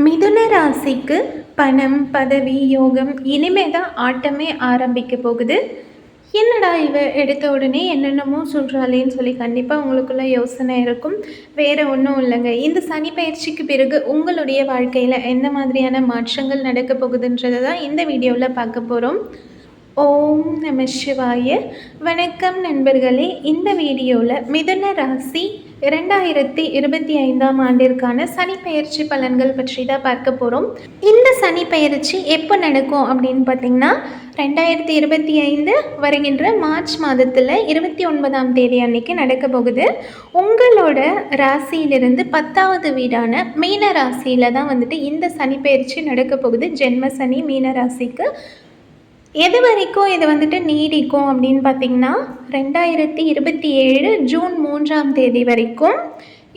மிதுன ராசிக்கு பணம் பதவி யோகம் இனிமே தான் ஆட்டமே ஆரம்பிக்க போகுது. என்னடா இவ எடுத்த உடனே என்னென்னமோ சொல்கிறாளேன்னு சொல்லி கண்டிப்பாக உங்களுக்குள்ள யோசனை இருக்கும். வேறு ஒன்றும் இல்லைங்க. இந்த சனி பயிற்சிக்கு பிறகு உங்களுடைய வாழ்க்கையில் எந்த மாதிரியான மாற்றங்கள் நடக்க போகுதுன்றதை தான் இந்த வீடியோவில் பார்க்க போகிறோம் ஓம் நம சிவாய. வணக்கம் நண்பர்களே. இந்த வீடியோவில் மிதுன ராசி இரண்டாயிரத்தி இருபத்தி ஐந்தாம் ஆண்டிற்கான சனி பயிற்சி பலன்கள் பற்றி தான் பார்க்க போகிறோம் இந்த சனி பயிற்சி எப்போ நடக்கும் அப்படின்னு பார்த்தீங்கன்னா ரெண்டாயிரத்தி இருபத்தி ஐந்து வருகின்ற மார்ச் மாதத்தில் இருபத்தி ஒன்பதாம் தேதி அன்னைக்கு நடக்க போகுது. உங்களோட ராசியிலிருந்து பத்தாவது வீடான மீன ராசியில் தான் வந்துட்டு இந்த சனி பயிற்சி நடக்க போகுது. ஜென்ம சனி மீன ராசிக்கு எது வரைக்கும் இது வந்துட்டு நீடிக்கும் அப்படின்னு பார்த்தீங்கன்னா ரெண்டாயிரத்தி இருபத்தி ஏழு ஜூன் மூன்றாம் தேதி வரைக்கும்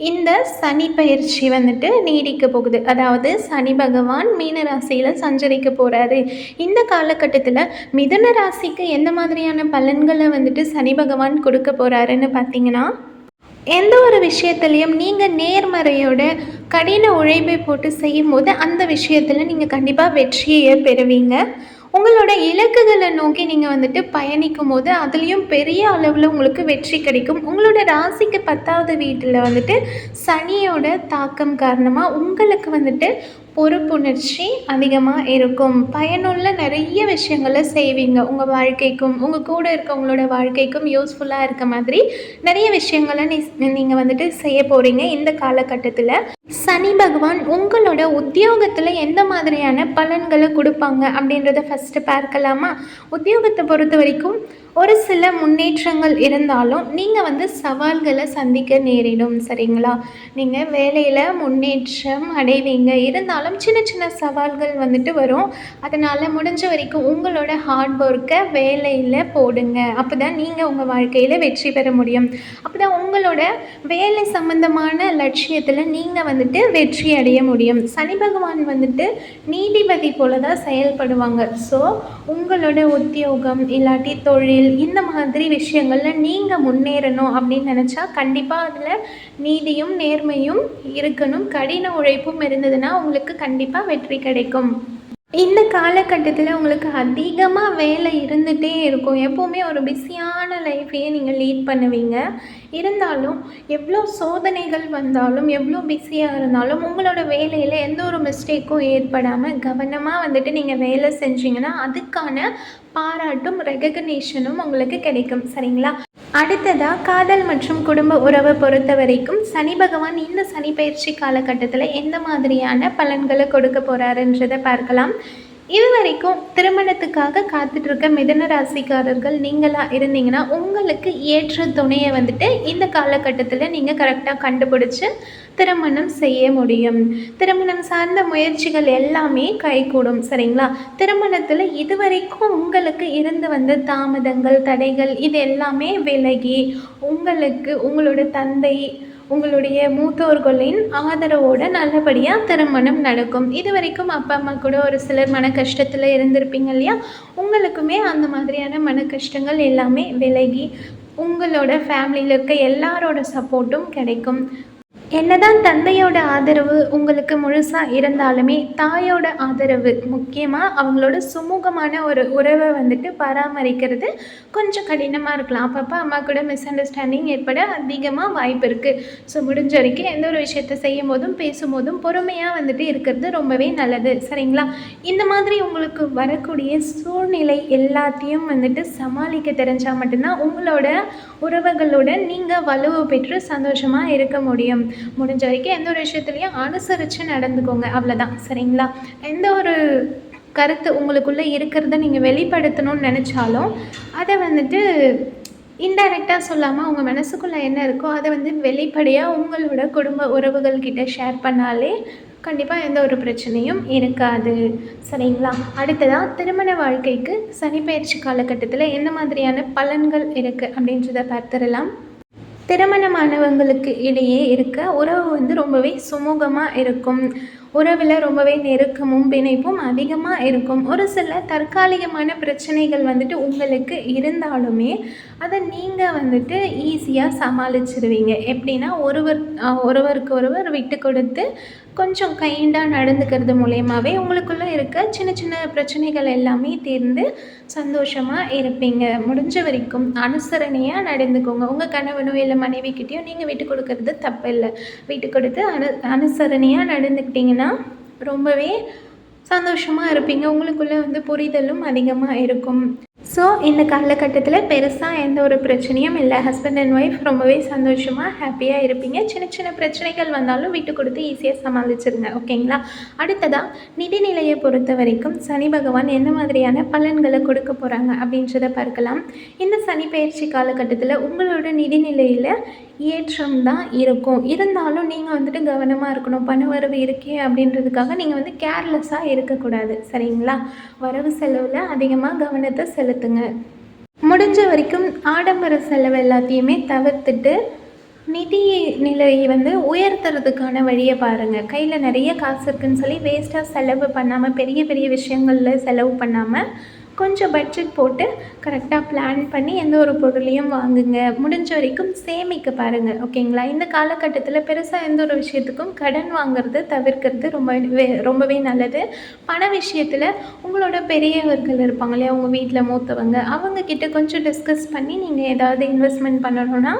இந்த சனி பயிற்சி வந்துட்டு நீடிக்க போகுது. அதாவது சனி பகவான் மீன ராசியில் சஞ்சரிக்க போகிறாரு இந்த காலகட்டத்தில் மிதுன ராசிக்கு எந்த மாதிரியான பலன்களை வந்துட்டு சனி பகவான் கொடுக்க போகிறாருன்னு பார்த்தீங்கன்னா எந்த ஒரு விஷயத்துலையும் நீங்கள் நேர்மறையோட கடின உழைப்பை போட்டு செய்யும்போது அந்த விஷயத்தில் நீங்கள் கண்டிப்பாக வெற்றியை பெறுவீங்க. உங்களோட இலக்குகளை நோக்கி நீங்கள் வந்துட்டு பயணிக்கும் போது அதுலேயும் பெரிய அளவில் உங்களுக்கு வெற்றி கிடைக்கும். உங்களோட ராசிக்கு பத்தாவது வீட்டில் வந்துட்டு சனியோட தாக்கம் காரணமாக உங்களுக்கு வந்துட்டு பொறுப்புணர்ச்சி அதிகமாக இருக்கும். பயனுள்ள நிறைய விஷயங்களை செய்வீங்க. உங்கள் வாழ்க்கைக்கும் உங்கள் கூட இருக்கவங்களோட வாழ்க்கைக்கும் யூஸ்ஃபுல்லாக இருக்க மாதிரி நிறைய விஷயங்களை நீ நீங்கள் வந்துட்டு செய்ய போகிறீங்க இந்த காலகட்டத்தில். சனி பகவான் உங்களோட உத்தியோகத்தில் எந்த மாதிரியான பலன்களை கொடுப்பாங்க அப்படின்றத ஃபஸ்ட்டு பார்க்கலாமா? உத்தியோகத்தை பொறுத்த வரைக்கும் ஒரு சில முன்னேற்றங்கள் இருந்தாலும் நீங்கள் வந்து சவால்களை சந்திக்க நேரிடும் சரிங்களா? நீங்கள் வேலையில் முன்னேற்றம் அடைவீங்க. இருந்தாலும் சின்ன சின்ன சவால்கள் வந்துட்டு வரும். அதனால் முடிஞ்ச வரைக்கும் உங்களோட ஹார்ட் ஒர்க்கை வேலையில் போடுங்க. அப்போ தான் நீங்கள் உங்கள் வாழ்க்கையில் வெற்றி பெற முடியும். அப்போ தான் உங்களோட வேலை சம்மந்தமான லட்சியத்தில் நீங்கள் வந்துட்டு வெற்றி அடைய முடியும். சனி பகவான் வந்துட்டு நீதிபதி போல தான் செயல்படுவாங்க. ஸோ உங்களோட உத்தியோகம் இல்லாட்டி தொழில் இந்த மாதிரி விஷயங்களில் நீங்கள் முன்னேறணும் அப்படின்னு நினச்சா கண்டிப்பாக அதில் நீதியும் நேர்மையும் இருக்கணும். கடின உழைப்பும் இருந்ததுன்னா உங்களுக்கு கண்டிப்பாக வெற்றி கிடைக்கும். இந்த காலகட்டத்தில் உங்களுக்கு அதிகமாக வேலை இருந்துகிட்டே இருக்கும். எப்போவுமே ஒரு பிஸியான லைஃப்பையே நீங்கள் லீட் பண்ணுவீங்க. இருந்தாலும் எவ்வளோ சோதனைகள் வந்தாலும் எவ்வளோ பிஸியாக இருந்தாலும் உங்களோட வேலையில் எந்த ஒரு மிஸ்டேக்கும் ஏற்படாமல் கவனமாக வந்துட்டு நீங்கள் வேலை செஞ்சீங்கன்னா அதுக்கான பாராட்டும் ரெகக்னேஷனும் உங்களுக்கு கிடைக்கும். சரிங்களா? அடுத்ததாக காதல் மற்றும் குடும்ப உறவை பொறுத்த வரைக்கும் சனி பகவான் இந்த சனி பயிற்சி காலகட்டத்தில் எந்த மாதிரியான பலன்களை கொடுக்க போகிறாருன்றதை பார்க்கலாம். இது வரைக்கும் திருமணத்துக்காக காத்துட்ருக்க மிதன ராசிக்காரர்கள் நீங்களாக இருந்தீங்கன்னா உங்களுக்கு ஏற்ற துணையை வந்துட்டு இந்த காலகட்டத்தில் நீங்கள் கரெக்டாக கண்டுபிடிச்சி திருமணம் செய்ய முடியும். திருமணம் சார்ந்த முயற்சிகள் எல்லாமே கைகூடும் சரிங்களா? திருமணத்தில் இதுவரைக்கும் உங்களுக்கு இருந்து வந்த தாமதங்கள் தடைகள் இது எல்லாமே விலகி உங்களுக்கு உங்களோட தந்தை உங்களுடைய மூத்தோர்களின் ஆதரவோடு நல்லபடியாக திருமணம் நடக்கும். இது வரைக்கும் அப்பா அம்மா கூட ஒரு சிலர் மன கஷ்டத்தில் இருந்திருப்பீங்க இல்லையா? உங்களுக்குமே அந்த மாதிரியான மன கஷ்டங்கள் எல்லாமே விலகி உங்களோட ஃபேமிலியில் இருக்க எல்லாரோட சப்போர்ட்டும் கிடைக்கும். என்னதான் தந்தையோட ஆதரவு உங்களுக்கு முழுசாக இருந்தாலுமே தாயோட ஆதரவு முக்கியமாக அவங்களோட சுமூகமான ஒரு உறவை வந்துட்டு பராமரிக்கிறது கொஞ்சம் கடினமாக இருக்கலாம். அப்பப்போ அம்மா கூட மிஸ் அண்டர்ஸ்டாண்டிங் ஏற்பட அதிகமாக வாய்ப்பு இருக்குது ஸோ முடிஞ்ச வரைக்கும் எந்த ஒரு விஷயத்த செய்யும் போதும் பேசும்போதும் பொறுமையாக வந்துட்டு இருக்கிறது ரொம்பவே நல்லது. சரிங்களா? இந்த மாதிரி உங்களுக்கு வரக்கூடிய சூழ்நிலை எல்லாத்தையும் வந்துட்டு சமாளிக்க தெரிஞ்சால் மட்டும்தான் உங்களோட உறவுகளோட நீங்கள் வலுவு பெற்று சந்தோஷமாக இருக்க முடியும். முடிஞ்ச வரைக்கும் எந்த ஒரு விஷயத்துலையும் அனுசரித்து நடந்துக்கோங்க. அவ்வளோதான் சரிங்களா? எந்த ஒரு கருத்து உங்களுக்குள்ளே இருக்கிறத நீங்கள் வெளிப்படுத்தணும்னு நினச்சாலும் அதை வந்துட்டு இன்டைரக்டாக சொல்லாமல் உங்கள் மனசுக்குள்ளே என்ன இருக்கோ அதை வந்து வெளிப்படையாக உங்களோட குடும்ப உறவுகள்கிட்ட ஷேர் பண்ணாலே கண்டிப்பாக எந்த ஒரு பிரச்சனையும் இருக்காது. சரிங்களா? அடுத்ததாக திருமண வாழ்க்கைக்கு சனிப்பயிற்சி காலகட்டத்தில் எந்த மாதிரியான பலன்கள் இருக்குது அப்படின்றத பார்த்துடலாம். திருமணமானவங்களுக்கு இடையே இருக்க உறவு வந்து ரொம்பவே சுமூகமாக இருக்கும். உறவில் ரொம்பவே நெருக்கமும் பிணைப்பும் அதிகமாக இருக்கும். ஒரு சில தற்காலிகமான பிரச்சனைகள் வந்துட்டு உங்களுக்கு இருந்தாலுமே அதை நீங்கள் வந்துட்டு ஈஸியாக சமாளிச்சிருவீங்க. எப்படின்னா ஒருவர் ஒருவருக்கு ஒருவர் விட்டு கொடுத்து கொஞ்சம் கைண்டாக நடந்துக்கிறது மூலயமாவே உங்களுக்குள்ளே இருக்க சின்ன சின்ன பிரச்சனைகள் எல்லாமே தீர்ந்து சந்தோஷமாக இருப்பீங்க. முடிஞ்ச வரைக்கும் அனுசரணையாக நடந்துக்கோங்க. உங்கள் கணவனோ இல்லை மனைவிக்கிட்டேயோ நீங்கள் விட்டு கொடுக்கறது தப்பு இல்லை விட்டு கொடுத்து அனு அனுசரணையாக நடந்துக்கிட்டிங்கன்னா ரொம்பவே சந்தோஷமாக இருப்பீங்க. உங்களுக்குள்ளே வந்து புரிதலும் அதிகமாக இருக்கும். ஸோ இந்த காலகட்டத்தில் பெருசாக எந்த ஒரு பிரச்சனையும் இல்லை. ஹஸ்பண்ட் அண்ட் ஒய்ஃப் ரொம்பவே சந்தோஷமாக ஹாப்பியாக இருப்பீங்க. சின்ன சின்ன பிரச்சனைகள் வந்தாலும் விட்டு கொடுத்து ஈஸியாக சமாளிச்சிருங்க. ஓகேங்களா அடுத்ததாக நிதிநிலையை பொறுத்த வரைக்கும் சனி பகவான் என்ன மாதிரியான பலன்களை கொடுக்க போகிறாங்க அப்படின்றத பார்க்கலாம். இந்த சனி பயிற்சி காலகட்டத்தில் உங்களோட நிதிநிலையில் ஏற்றம் தான் இருக்கும். இருந்தாலும் நீங்கள் வந்துட்டு கவனமாக இருக்கணும். பண வரவு இருக்கே அப்படின்றதுக்காக நீங்கள் வந்து கேர்லெஸ்ஸாக இருக்கக்கூடாது. சரிங்களா? வரவு செலவில் அதிகமாக கவனத்தை செலுத்துங்க முடிஞ்ச வரைக்கும் ஆடம்பர செலவு எல்லாத்தையுமே தவிர்த்துட்டு நிதி நிலையை வந்து உயர்த்துறதுக்கான வழியை பாருங்கள் கையில் நிறைய காசு இருக்குன்னு சொல்லி வேஸ்ட்டாக செலவு பண்ணாமல் பெரிய பெரிய விஷயங்களில் செலவு பண்ணாமல் கொஞ்சம் பட்ஜெட் போட்டு கரெக்டாக பிளான் பண்ணி எந்த ஒரு பொருளையும் வாங்குங்க. முடிஞ்ச வரைக்கும் சேமிக்க பாருங்கள் ஓகேங்களா இந்த காலகட்டத்தில் பெருசாக எந்த ஒரு விஷயத்துக்கும் கடன் வாங்குறது தவிர்க்கிறது ரொம்பவே ரொம்பவே நல்லது. பண விஷயத்தில் உங்களோட பெரியவர்கள் இருப்பாங்க இல்லையா? உங்கள் வீட்டில் மூத்தவங்க அவங்கக்கிட்ட கொஞ்சம் டிஸ்கஸ் பண்ணி நீங்கள் ஏதாவது இன்வெஸ்ட்மெண்ட் பண்ணணுன்னா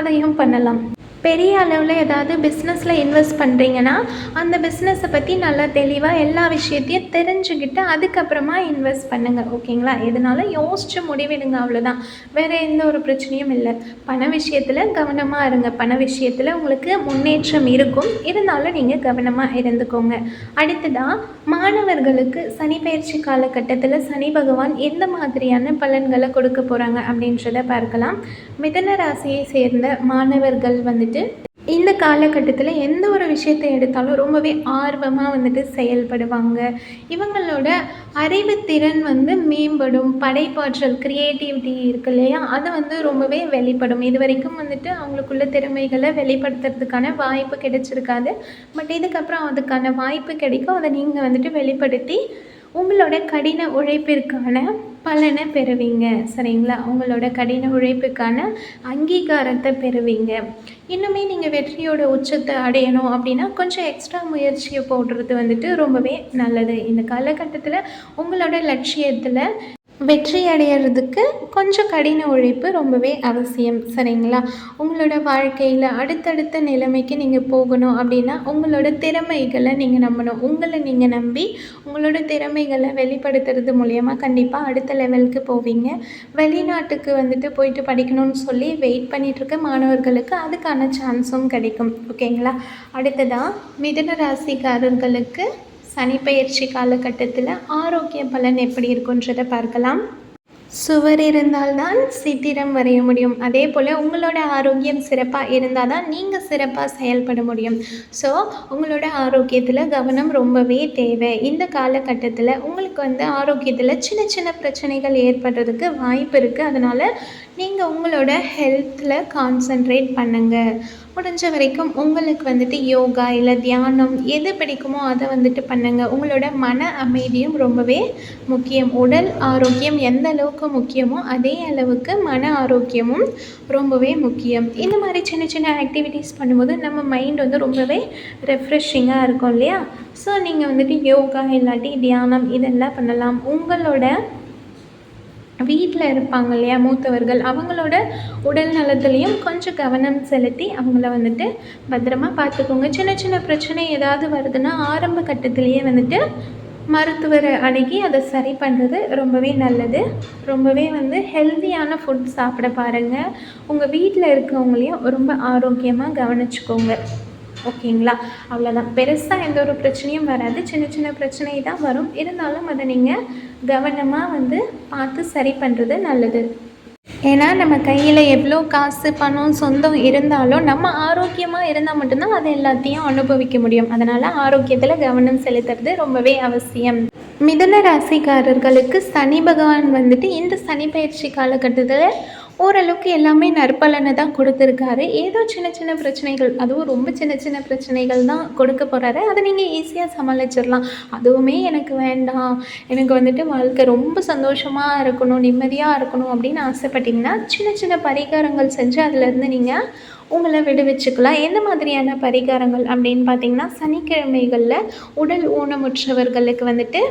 அதையும் பண்ணலாம். பெரிய அளவில் ஏதாவது பிஸ்னஸில் இன்வெஸ்ட் பண்ணுறீங்கன்னா அந்த பிஸ்னஸை பற்றி நல்லா தெளிவாக எல்லா விஷயத்தையும் தெரிஞ்சுக்கிட்டு அதுக்கப்புறமா இன்வெஸ்ட் பண்ணுங்கள் ஓகேங்களா? எதனால? யோசித்து முடிவெடுங்க அவ்வளோதான் வேறு எந்த ஒரு பிரச்சனையும் இல்லை. பண விஷயத்தில் கவனமாக இருங்க. பண விஷயத்தில் உங்களுக்கு முன்னேற்றம் இருக்கும். இருந்தாலும் நீங்கள் கவனமாக இருந்துக்கோங்க. அடுத்ததாக மாணவர்களுக்கு சனி பயிற்சி காலகட்டத்தில் சனி பகவான் எந்த மாதிரியான பலன்களை கொடுக்க போகிறாங்க அப்படின்றத பார்க்கலாம். மிதன ராசியை சேர்ந்த மாணவர்கள் வந்துட்டு இந்த காலகட்டத்தில் எந்த ஒரு விஷயத்தை எடுத்தாலும் ரொம்பவே ஆர்வமாக வந்துட்டு செயல்படுவாங்க. இவங்களோட அறிவுத்திறன் வந்து மேம்படும். படைப்பாற்றல் க்ரியேட்டிவிட்டி இருக்கு இல்லையா? அது வந்து ரொம்பவே வெளிப்படும். இது வரைக்கும் வந்துட்டு அவங்களுக்குள்ள திறமைகளை வெளிப்படுத்துறதுக்கான வாய்ப்பு கிடைச்சிருக்காது. பட் இதுக்கப்புறம் அதுக்கான வாய்ப்பு கிடைக்கும். அதை நீங்கள் வந்துட்டு வெளிப்படுத்தி உங்களோட கடின உழைப்பிற்கான பலனை பெறுவீங்க. சரிங்களா? உங்களோட கடின உழைப்புக்கான அங்கீகாரத்தை பெறுவீங்க. இன்னுமே நீங்கள் வெற்றியோட உச்சத்தை அடையணும் அப்படின்னா கொஞ்சம் எக்ஸ்ட்ரா முயற்சியை போடுறது வந்துட்டு ரொம்பவே நல்லது. இந்த காலகட்டத்தில் உங்களோட லட்சியத்தில் வெற்றி அடையிறதுக்கு கொஞ்சம் கடின உழைப்பு ரொம்பவே அவசியம் சரிங்களா? உங்களோட வாழ்க்கையில் அடுத்தடுத்த நிலைமைக்கு நீங்கள் போகணும் அப்படின்னா உங்களோட திறமைகளை நீங்கள் நம்பணும். உங்களை நீங்கள் நம்பி உங்களோட திறமைகளை வெளிப்படுத்துறது மூலயமா கண்டிப்பாக அடுத்த லெவலுக்கு போவீங்க. வெளிநாட்டுக்கு வந்துட்டு போயிட்டு படிக்கணும்னு சொல்லி வெயிட் பண்ணிகிட்ருக்க மாணவர்களுக்கு அதுக்கான சான்ஸும் கிடைக்கும் ஓகேங்களா அடுத்ததாக மிதன ராசிக்காரர்களுக்கு சனிப்பயிற்சி காலகட்டத்தில் ஆரோக்கிய பலன் எப்படி இருக்குன்றதை பார்க்கலாம். சுவர் இருந்தால்தான் சித்திரம் வரைய முடியும். அதே போல் உங்களோட ஆரோக்கியம் சிறப்பாக இருந்தால் தான் நீங்கள் சிறப்பாக செயல்பட முடியும். ஸோ உங்களோட ஆரோக்கியத்தில் கவனம் ரொம்பவே தேவை. இந்த காலகட்டத்தில் உங்களுக்கு வந்து ஆரோக்கியத்தில் சின்ன சின்ன பிரச்சனைகள் ஏற்படுறதுக்கு வாய்ப்பு இருக்குது அதனால் நீங்கள் உங்களோட ஹெல்த்தில் கான்சன்ட்ரேட் பண்ணுங்கள் முடிஞ்ச வரைக்கும் உங்களுக்கு வந்துட்டு யோகா இல்லை தியானம் எது பிடிக்குமோ அதை வந்துட்டு பண்ணுங்கள் உங்களோட மன அமைதியும் ரொம்பவே முக்கியம். உடல் ஆரோக்கியம் எந்த அளவுக்கு முக்கியமோ அதே அளவுக்கு மன ஆரோக்கியமும் ரொம்பவே முக்கியம். இந்த மாதிரி சின்ன சின்ன ஆக்டிவிட்டீஸ் பண்ணும்போது நம்ம மைண்ட் வந்து ரொம்பவே ரெஃப்ரெஷிங்காக இருக்கும் இல்லையா? ஸோ நீங்கள் வந்துட்டு யோகா இல்லாட்டி தியானம் இதெல்லாம் பண்ணலாம். உங்களோட வீட்டில் இருப்பாங்க இல்லையா மூத்தவர்கள் அவங்களோட உடல் நலத்துலேயும் கொஞ்சம் கவனம் செலுத்தி அவங்கள வந்துட்டு பத்திரமா பார்த்துக்கோங்க. சின்ன சின்ன பிரச்சனை ஏதாவது வருதுன்னா ஆரம்ப கட்டத்திலேயே வந்துட்டு மருத்துவரை அணுகி அதை சரி பண்ணுறது ரொம்பவே நல்லது. ரொம்பவே வந்து ஹெல்த்தியான ஃபுட் சாப்பிட பாருங்கள் உங்கள் வீட்டில் இருக்கவங்களையும் ரொம்ப ஆரோக்கியமாக கவனிச்சுக்கோங்க. ஓகேங்களா? அவ்வளோதான் பெருசாக எந்த ஒரு பிரச்சனையும் வராது. சின்ன சின்ன பிரச்சனை தான் வரும். இருந்தாலும் அதை நீங்கள் கவனமாக வந்து பார்த்து சரி பண்ணுறது நல்லது. ஏன்னா நம்ம கையில் எவ்வளோ காசு பணம் சொந்தம் இருந்தாலும் நம்ம ஆரோக்கியமாக இருந்தால் மட்டும்தான் அதை எல்லாத்தையும் அனுபவிக்க முடியும். அதனால் ஆரோக்கியத்தில் கவனம் செலுத்துறது ரொம்பவே அவசியம். மிதுன ராசிக்காரர்களுக்கு சனி பகவான் வந்துட்டு இந்த சனி பயிற்சி காலகட்டத்தில் ஓரளவுக்கு எல்லாமே நற்பலனை தான் கொடுத்துருக்காரு. ஏதோ சின்ன சின்ன பிரச்சனைகள் அதுவும் ரொம்ப சின்ன சின்ன பிரச்சனைகள் தான் கொடுக்க போகிறாரு அதை நீங்கள் ஈஸியாக சமாளிச்சிடலாம் அதுவுமே எனக்கு வேண்டாம். எனக்கு வந்துட்டு வாழ்க்கை ரொம்ப சந்தோஷமாக இருக்கணும் நிம்மதியாக இருக்கணும் அப்படின்னு ஆசைப்பட்டிங்கன்னா சின்ன சின்ன பரிகாரங்கள் செஞ்சு அதுலேருந்து நீங்கள் உங்களை விடுவிச்சுக்கலாம். எந்த மாதிரியான பரிகாரங்கள் அப்படின்னு பார்த்தீங்கன்னா சனிக்கிழமைகளில் உடல் ஊனமுற்றவர்களுக்கு வந்துட்டு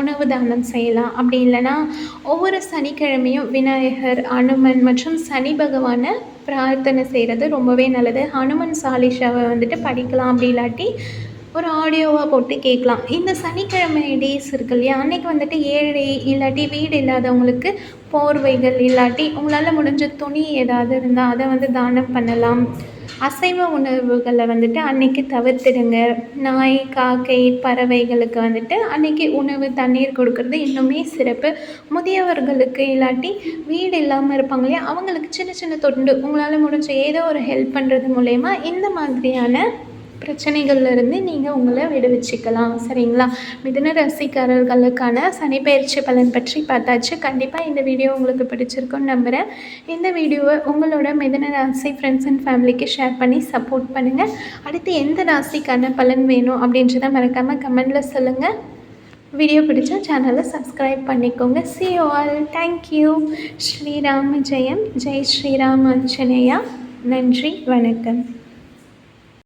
உணவு தானம் செய்யலாம். அப்படி இல்லைன்னா ஒவ்வொரு சனிக்கிழமையும் விநாயகர் அனுமன் மற்றும் சனி பகவானை பிரார்த்தனை செய்கிறது ரொம்பவே நல்லது. ஹனுமன் சாலிஷாவை வந்துட்டு படிக்கலாம். அப்படி இல்லாட்டி ஒரு ஆடியோவாக போட்டு கேட்கலாம். இந்த சனிக்கிழமை டேஸ் இருக்கு இல்லையா? அன்றைக்கி வந்துட்டு ஏழை இல்லாட்டி வீடு இல்லாதவங்களுக்கு போர்வைகள் இல்லாட்டி உங்களால் முடிஞ்ச துணி ஏதாவது இருந்தால் அதை வந்து தானம் பண்ணலாம். அசைவ உணவுகளை வந்துட்டு அன்றைக்கி தவிர்த்துடுங்க. நாய் காக்கை பறவைகளுக்கு வந்துட்டு அன்றைக்கி உணவு தண்ணீர் கொடுக்கறது இன்னுமே சிறப்பு. முதியவர்களுக்கு இல்லாட்டி வீடு இல்லாமல் இருப்பாங்க இல்லையா? அவங்களுக்கு சின்ன சின்ன தொண்டு. உங்களால் முடிஞ்ச ஏதோ ஒரு ஹெல்ப் பண்ணுறது மூலயமா இந்த மாதிரியான பிரச்சனைகள்லேருந்து நீங்கள் உங்களை விடுவிச்சிக்கலாம் சரிங்களா? மிதுன ராசிக்காரர்களுக்கான சனிப்பயிற்சி பலன் பற்றி பார்த்தாச்சு. கண்டிப்பாக இந்த வீடியோ உங்களுக்கு பிடிச்சிருக்குன்னு நம்புகிறேன் இந்த வீடியோவை உங்களோட மிதுன ராசி ஃப்ரெண்ட்ஸ் அண்ட் ஃபேமிலிக்கு ஷேர் பண்ணி சப்போர்ட் பண்ணுங்கள் அடுத்து எந்த ராசிக்கான பலன் வேணும் அப்படின்றத மறக்காமல் கமெண்டில் சொல்லுங்கள் வீடியோ பிடிச்சா சேனலை சப்ஸ்கிரைப் பண்ணிக்கோங்க. See all thank you Sri Rama ஜெயம். ஜெய் ஸ்ரீராம் ஆஞ்சநேயா நன்றி. வணக்கம்.